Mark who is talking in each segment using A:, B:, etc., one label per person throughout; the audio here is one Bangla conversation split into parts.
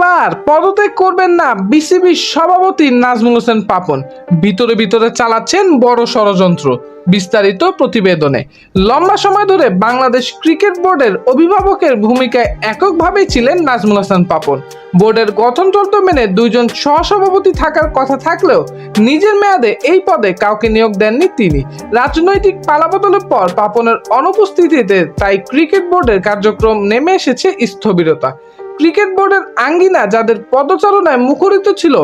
A: এবার পদত্যাগ করবেন না বিসিবির সভাপতি নাজমুল হোসেন পাপন। ভিতরে ভিতরে চালাচ্ছেন বড় ষড়যন্ত্র, বিস্তারিত প্রতিবেদনে। লম্বা সময় ধরে বাংলাদেশ ক্রিকেট বোর্ডের অভিভাবকের ভূমিকায় এককভাবেই ছিলেন নাজমুল হাসান পাপন। বোর্ডের গঠনতন্ত্র মেনে দুইজন সহসভাপতি থাকার কথা থাকলেও নিজের মেয়াদে এই পদে কাউকে নিয়োগ দেননি তিনি। রাজনৈতিক পালাবদলের পর পাপনের অনুপস্থিতিতে তাই ক্রিকেট বোর্ডের কার্যক্রম নেমে এসেছে স্থবিরতা। ক্রিকেট বোর্ডের আঙ্গিনা যাদের পদচারণায় মুখরিত ছিল,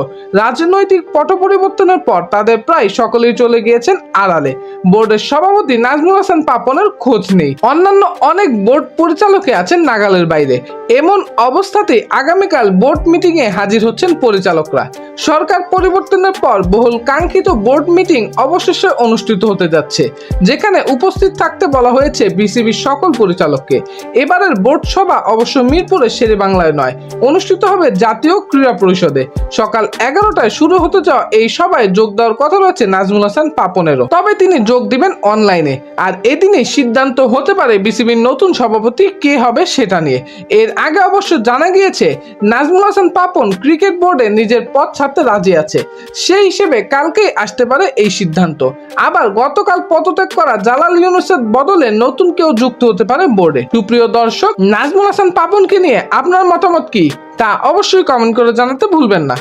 A: রাজনৈতিক পট পরিবর্তনের পর তাদের প্রায় সকলেই চলে গিয়েছেন আড়ালে। বোর্ডের সভাপতি নাজমুল হাসান পাপনের খোঁজ নেই। অন্যান্য অনেক বোর্ড পরিচালকে আছেন নাগালের বাইরে। এমন অবস্থাতে আগামীকাল বোর্ড মিটিংয়ে হাজির হচ্ছেন পরিচালকরা। সরকার পরিবর্তনের পর বহুল কাঙ্ক্ষিত বোর্ড মিটিং অবশেষে অনুষ্ঠিত হতে যাচ্ছে, যেখানে উপস্থিত থাকতে বলা হয়েছে বিসিবির সকল পরিচালককে। এবারের বোর্ড সভা অবশ্য মিরপুরের শেরে বাংলায় নয়। অনুষ্ঠিত হবে জাতীয় ক্রীড়া পরিষদে। সকাল এগারোটায় শুরু হতে যাওয়া এই সভায় যোগ দেওয়ার কথা রয়েছে নাজমুল হাসান পাপনেরও। তবে তিনি যোগ দিবেন অনলাইনে। আর এদিনে সিদ্ধান্ত হতে পারে বিসিবির নতুন সভাপতি কে হবে সেটা নিয়ে। এর আগে অবশ্য জানা গিয়েছে, নাজমুল হাসান পাপন ক্রিকেট বোর্ডে নিজের পদ ছাড়তে রাজি আছে। সেই হিসেবে কালকেই আসতে পারে এই সিদ্ধান্ত। আবার গতকাল পদত্যাগ করা জালাল ইউনুসের বদলে নতুন কেউ যুক্ত হতে পারে বোর্ডে। সুপ্রিয় দর্শক, নাজমুল হাসান পাপনকে নিয়ে আপনার মতামত কি তা অবশ্যই কমেন্ট করে জানাতে ভুলবেন না।